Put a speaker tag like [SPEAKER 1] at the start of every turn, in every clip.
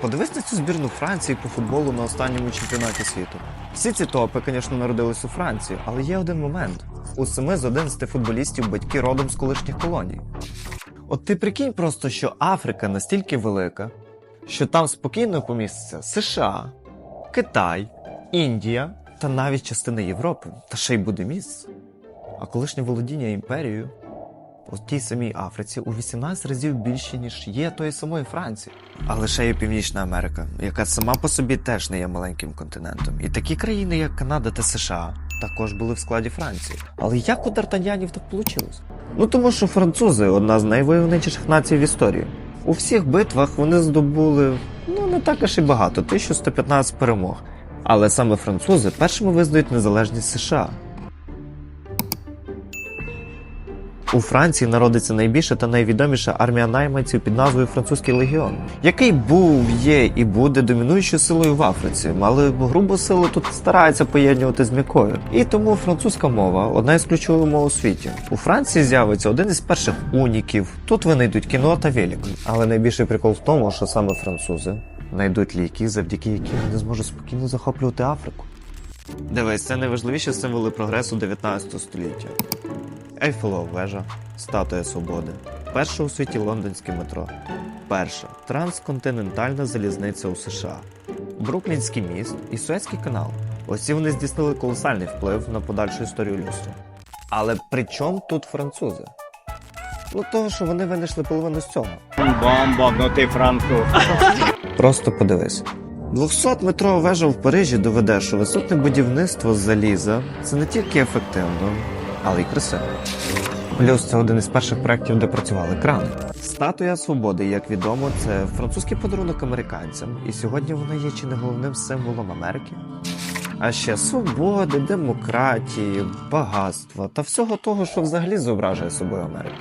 [SPEAKER 1] Подивись на цю збірну Франції по футболу на останньому чемпіонаті світу. Всі ці топи, звісно, народились у Франції, але є один момент: у 7 з 11 футболістів батьки родом з колишніх колоній. От ти прикинь просто, що Африка настільки велика, що там спокійно поміститься США, Китай, Індія та навіть частина Європи, та ще й буде місце. А колишнє володіння імперією у тій самій Африці у 18 разів більше, ніж є тої самої Франції. А лише є Північна Америка, яка сама по собі теж не є маленьким континентом. І такі країни, як Канада та США, також були в складі Франції. Але як у Д'Артаньянів так вийшло? Ну тому що французи одна з найвойовничіших націй в історії. У всіх битвах вони здобули ну не так аж і багато 1115 перемог. Але саме французи першими визнають незалежність США. У Франції народиться найбільша та найвідоміша армія найманців під назвою Французький легіон, який був, є і буде домінуючою силою в Африці, але грубу силу тут стараються поєднувати з м'якою. І тому французька мова одна із ключових мов у світі. У Франції з'явиться один із перших уніків. Тут вони йдуть кіно та велик. Але найбільший прикол в тому, що саме французи знайдуть ліки, завдяки яким вони зможуть спокійно захоплювати Африку. Дивись, це найважливіші символи прогресу 19 століття. Ейфелова вежа, статуя свободи, перше у світі лондонське метро, перша трансконтинентальна залізниця у США, Бруклінський міст і Суецький канал. Усі вони здійснили колосальний вплив на подальшу історію людства. Але при чому тут французи? Ну того, що вони винайшли половину з цього.
[SPEAKER 2] Бомбо, ну ти француз.
[SPEAKER 1] Просто подивись. 200-метрова вежа в Парижі доведе, що висотне будівництво з заліза це не тільки ефективно, але й красиво. Плюс це один із перших проєктів, де працювали крани. Статуя свободи, як відомо, це французький подарунок американцям, і сьогодні вона є чи не головним символом Америки. А ще свободи, демократії, багатства та всього того, що взагалі зображує собою Америку.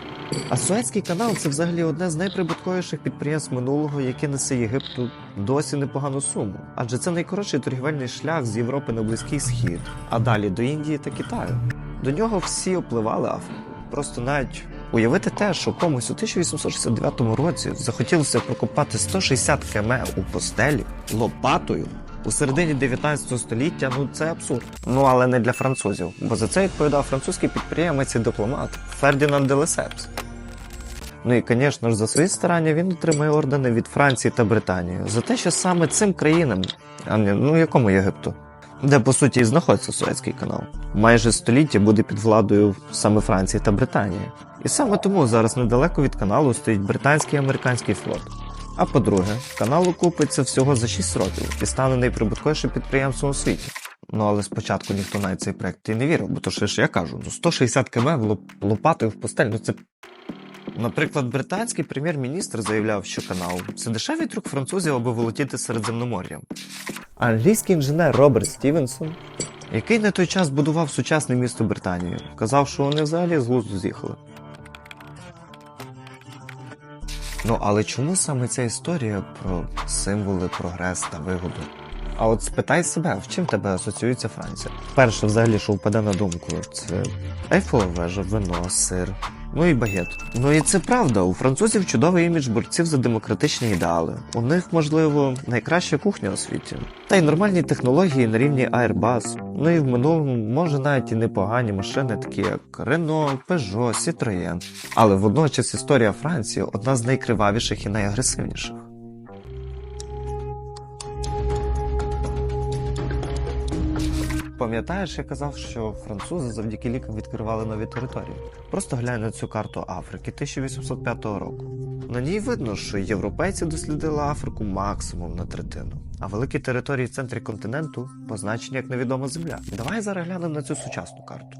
[SPEAKER 1] А Суецький канал це взагалі одне з найприбутковіших підприємств минулого, яке несе Єгипту досі непогану суму. Адже це найкоротший торгівельний шлях з Європи на Близький Схід, а далі до Індії та Китаю. До нього всі опливали Африку. Просто навіть уявити те, що комусь у 1869 році захотілося прокопати 160 км у постелі лопатою. У середині 19 століття ну це абсурд. Ну але не для французів, бо за це відповідав французький підприємець і дипломат Фердінанд де Лесепс. Ну і, звісно ж, за свої старання він отримає ордени від Франції та Британії за те, що саме цим країнам, а не ну якому Єгипту, де по суті і знаходиться Суецький канал, майже століття буде під владою саме Франції та Британії. І саме тому зараз недалеко від каналу стоїть британський і американський флот. А по-друге, канал окупиться всього за 6 років і стане найприбутковішим підприємством у світі. Ну але спочатку ніхто навіть цей проект і не вірив, бо то що ж я кажу, ну 160 км лоп- лопатою в постель, ну це. Наприклад, британський прем'єр-міністр заявляв, що канал це дешевий трюк французів, аби володіти Середземномор'ям. Англійський інженер Роберт Стівенсон, який на той час будував сучасне місто Британії, казав, що вони взагалі з глузду з'їхали. Ну але чому саме ця історія про символи, прогрес та вигоду? А от спитай себе, в чим тебе асоціюється Франція? Перше, взагалі, що впаде на думку, це Ейфелова вежа, вино, сир, ну і багет. Ну і це правда. У французів чудовий імідж борців за демократичні ідеали. У них, можливо, найкраща кухня у світі. Та й нормальні технології на рівні Airbus. Ну і в минулому, може, навіть і непогані машини, такі як Renault, Peugeot, Citroën. Але водночас історія Франції одна з найкривавіших і найагресивніших. Пам'ятаєш, я казав, що французи завдяки лікам відкривали нові території. Просто глянь на цю карту Африки 1805 року. На ній видно, що європейці дослідили Африку максимум на третину, а великі території в центрі континенту позначені як невідома земля. Давай зараз глянемо на цю сучасну карту,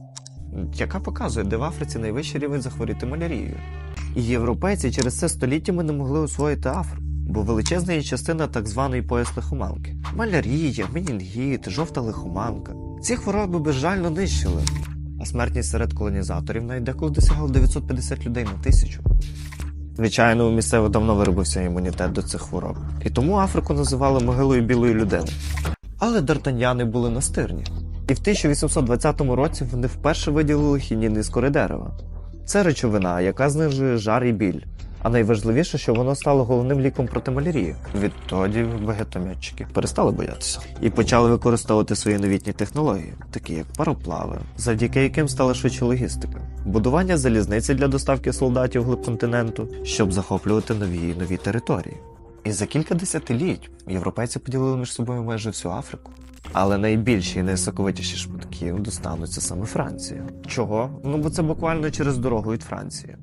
[SPEAKER 1] яка показує, де в Африці найвищий рівень захворіти малярією. І європейці через це століттями не могли освоїти Африку. Бо величезна є частина так званої пояс лихоманки. Малярія, менінгіт, жовта лихоманка. Ці хвороби безжально нищили. А смертність серед колонізаторів навіть деколи досягала 950 людей на тисячу. Звичайно, у місцевих давно виробився імунітет до цих хвороб. І тому Африку називали могилою білої людини. Але дартаняни були настирні. І в 1820 році вони вперше виділили хінін із кори дерева. Це речовина, яка знижує жар і біль. А найважливіше, що воно стало головним ліком проти малярії. Відтоді вегетомітчики перестали боятися і почали використовувати свої новітні технології, такі як пароплави, завдяки яким стала швидше логістика, будування залізниці для доставки солдатів глиб континенту, щоб захоплювати нові і нові території. І за кілька десятиліть європейці поділили між собою майже всю Африку. Але найбільші і найсоковитіші шматків достануться саме Франції. Чого? Ну бо це буквально через дорогу від Франції.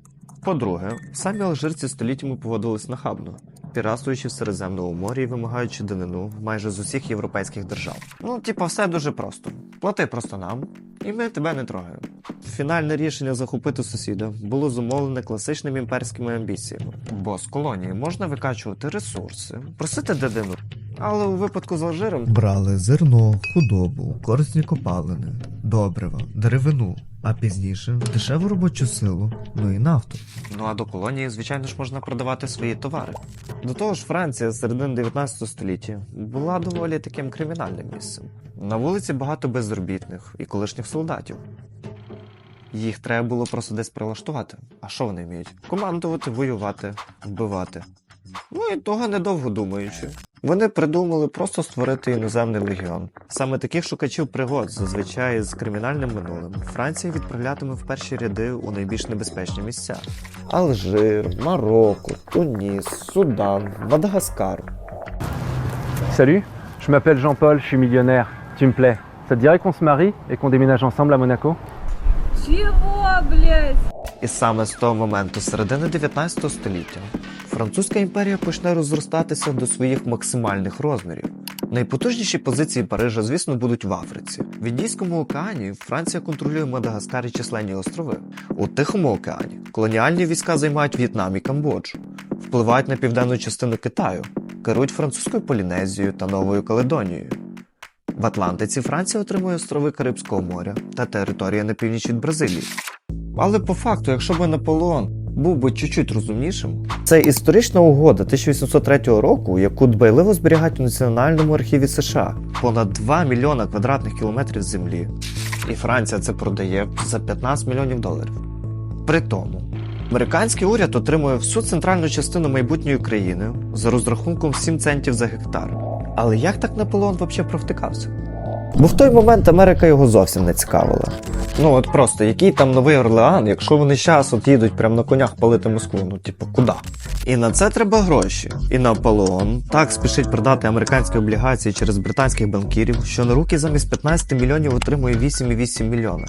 [SPEAKER 1] По-друге, самі алжирці століттями поводились нахабно, піратствуючи в Середземному морі і вимагаючи данину майже з усіх європейських держав. Ну, типа, все дуже просто. Плати просто нам, і ми тебе не трогаємо. Фінальне рішення захопити сусіда було зумовлене класичними імперськими амбіціями, бо з колонії можна викачувати ресурси, просити дедину. Але у випадку з Алжиром брали зерно, худобу, корисні копалини, добрива, деревину, а пізніше дешеву робочу силу, ну і нафту. Ну а до колонії, звичайно ж, можна продавати свої товари. До того ж, Франція з середини 19 століття була доволі таким кримінальним місцем. На вулиці багато безробітних і колишніх солдатів. Їх треба було просто десь прилаштувати. А що вони вміють? Командувати, воювати, вбивати. Ну і того недовго думаючи. Вони придумали просто створити іноземний легіон. Саме таких шукачів пригод, зазвичай з кримінальним минулим, Франція відправлятиме в перші ряди у найбільш небезпечні місця: Алжир, Марокко, Туніс, Судан, Мадагаскар.
[SPEAKER 3] Salut, je m'appelle Jean-Paul, je suis millionnaire. Tu me plais. Ça te dirait qu'on se marie et qu'on déménage ensemble à Monaco
[SPEAKER 4] Чего, блядь?
[SPEAKER 1] І саме з того моменту, середини 19 століття, Французька імперія почне розростатися до своїх максимальних розмірів. Найпотужніші позиції Парижа, звісно, будуть в Африці. В Індійському океані Франція контролює Мадагаскар і численні острови. У Тихому океані колоніальні війська займають В'єтнам і Камбоджу, впливають на південну частину Китаю, керують французькою Полінезією та Новою Каледонією. В Атлантиці Франція отримує острови Карибського моря та територія на північ від Бразилії. Але по факту, якщо б Наполеон був би чуть-чуть розумнішим, це історична угода 1803 року, яку дбайливо зберігають у Національному архіві США. Понад 2 мільйона квадратних кілометрів землі. І Франція це продає за 15 мільйонів доларів. При тому, американський уряд отримує всю центральну частину майбутньої країни за розрахунком 7 центів за гектар. Але як так Наполеон взагалі провтикався? Бо в той момент Америка його зовсім не цікавила. Ну от просто, який там новий Орлеан, якщо вони зараз от їдуть прямо на конях палити Москву, ну типу, куди? І на це треба гроші. І Наполеон так спішить продати американські облігації через британських банкірів, що на руки замість 15 мільйонів отримує 8,8 мільйона.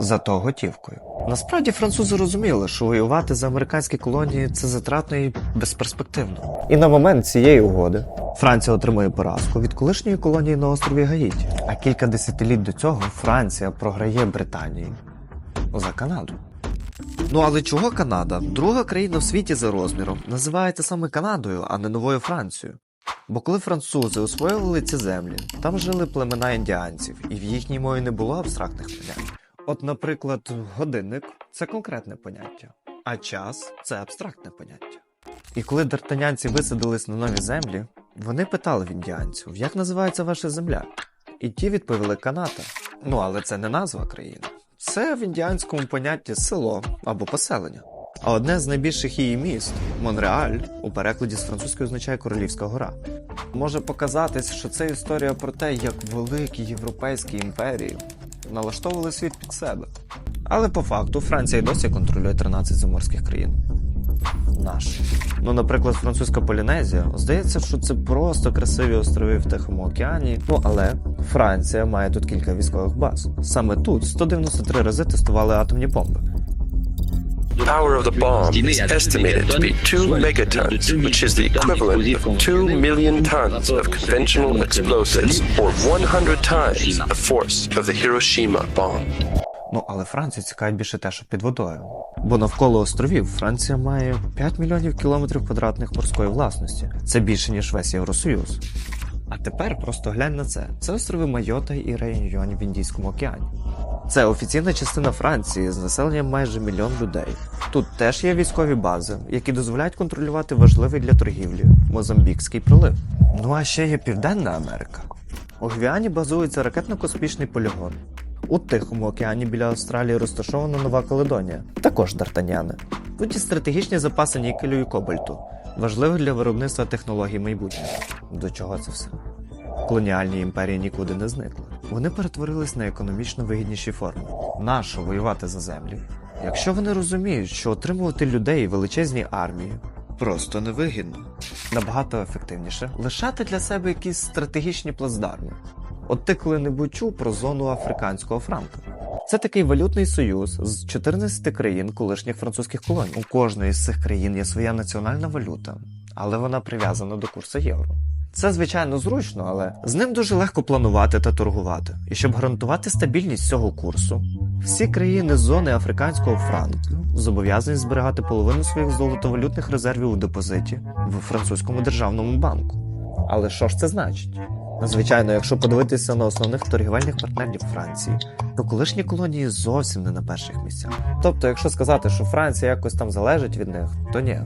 [SPEAKER 1] Зато готівкою. Насправді французи розуміли, що воювати за американські колонії це затратно і безперспективно. І на момент цієї угоди Франція отримує поразку від колишньої колонії на острові Гаїті. А кілька десятиліть до цього Франція програє Британії за Канаду. Ну але чого Канада? Друга країна в світі за розміром називається саме Канадою, а не новою Францією. Бо коли французи освоювали ці землі, там жили племена індіанців, і в їхній мові не було абстрактних понять. От, наприклад, годинник це конкретне поняття, а час це абстрактне поняття. І коли дартанянці висадились на нові землі, вони питали в індіанців, як називається ваша земля? І ті відповіли Каната. Ну але це не назва країни. Це в індіанському понятті село або поселення. А одне з найбільших її міст Монреаль у перекладі з французької означає Королівська гора. Може показатись, що це історія про те, як великі європейські імперії налаштовували світ під себе. Але по факту Франція й досі контролює 13 заморських країн. Наш. Ну, наприклад, французька Полінезія. Здається, що це просто красиві острови в Тихому океані. Ну але Франція має тут кілька військових баз. Саме тут 193 рази тестували атомні бомби.
[SPEAKER 5] power of the bomb is estimated to be 2 megatons, which is the equivalent of 2 million tons of conventional explosives, or 100 times the force of the Hiroshima bomb.
[SPEAKER 1] Ну, але Францію цікавить більше те, що під водою. Бо навколо островів Франція має 5 мільйонів кілометрів квадратних морської власності. Це більше, ніж весь Євросоюз. А тепер просто глянь на це. Це острови Майота і Реюньйонь в Індійському океані. Це офіційна частина Франції з населенням майже мільйон людей. Тут теж є військові бази, які дозволяють контролювати важливий для торгівлі Мозамбікський пролив. Ну а ще є Південна Америка. У Гвіані базується ракетно-космічний полігон. У Тихому океані біля Австралії розташована Нова Каледонія, також Дартаняни. Тут і стратегічні запаси нікелю і кобальту, важливих для виробництва технологій майбутнього. До чого це все? Колоніальні імперії нікуди не зникли. Вони перетворились на економічно вигідніші форми. Нащо воювати за землі? Якщо вони розуміють, що отримувати людей величезні армії просто невигідно. Набагато ефективніше лишати для себе якісь стратегічні плацдарми. От ти коли-небудь чув про зону африканського франка. Це такий валютний союз з 14 країн колишніх французьких колоній. У кожної з цих країн є своя національна валюта, але вона прив'язана до курсу євро. Це звичайно зручно, але з ним дуже легко планувати та торгувати. І щоб гарантувати стабільність цього курсу, всі країни зони африканського франку зобов'язані зберігати половину своїх золотовалютних резервів у депозиті в французькому державному банку. Але що ж це значить? Звичайно, якщо подивитися на основних торгівельних партнерів Франції, то колишні колонії зовсім не на перших місцях. Тобто, якщо сказати, що Франція якось там залежить від них, то ні.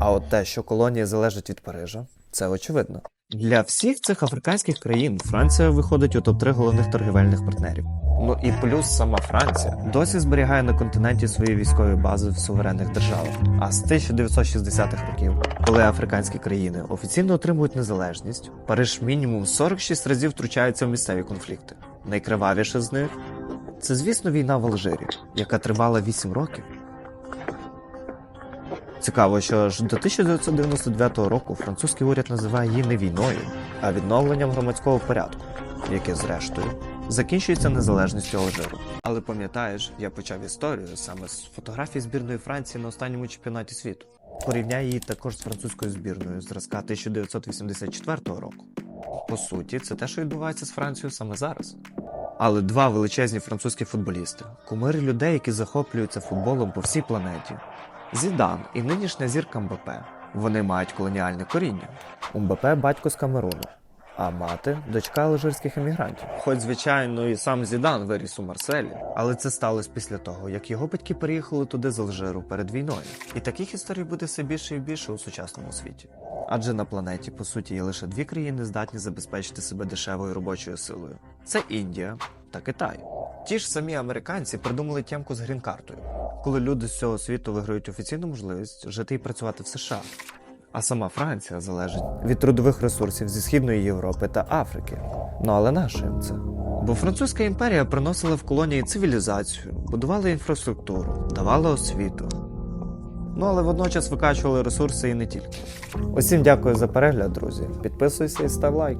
[SPEAKER 1] А от те, що колонії залежать від Парижа, це очевидно. Для всіх цих африканських країн Франція виходить у топ-3 головних торгівельних партнерів. Ну і плюс сама Франція досі зберігає на континенті свої військові бази в суверенних державах. А з 1960-х років, коли африканські країни офіційно отримують незалежність, Париж мінімум 46 разів втручається в місцеві конфлікти. Найкривавіше з них це, звісно, війна в Алжирі, яка тривала 8 років. Цікаво, що ж до 1999 року французький уряд називає її не війною, а відновленням громадського порядку, яке, зрештою, закінчується незалежністю Алжиру. Але пам'ятаєш, я почав історію саме з фотографій збірної Франції на останньому чемпіонаті світу. Порівняй її також з французькою збірною зразка 1984 року. По суті, це те, що відбувається з Францією саме зараз. Але два величезні французькі футболісти, кумири людей, які захоплюються футболом по всій планеті. Зідан і нинішня зірка Мбапе. Вони мають колоніальне коріння. У Мбапе батько з Камеруну, а мати дочка алжирських емігрантів. Хоч, звичайно, і сам Зідан виріс у Марселі, але це сталося після того, як його батьки переїхали туди з Алжиру перед війною. І таких історій буде все більше і більше у сучасному світі. Адже на планеті, по суті, є лише дві країни, здатні забезпечити себе дешевою робочою силою: це Індія та Китай. Ті ж самі американці придумали тємку з грін-картою, коли люди з цього світу виграють офіційну можливість жити і працювати в США. А сама Франція залежить від трудових ресурсів зі Східної Європи та Африки. Ну але нащо це? Бо французька імперія приносила в колонії цивілізацію, будувала інфраструктуру, давала освіту. Ну але водночас викачували ресурси і не тільки. Усім дякую за перегляд, друзі. Підписуйся і став лайк.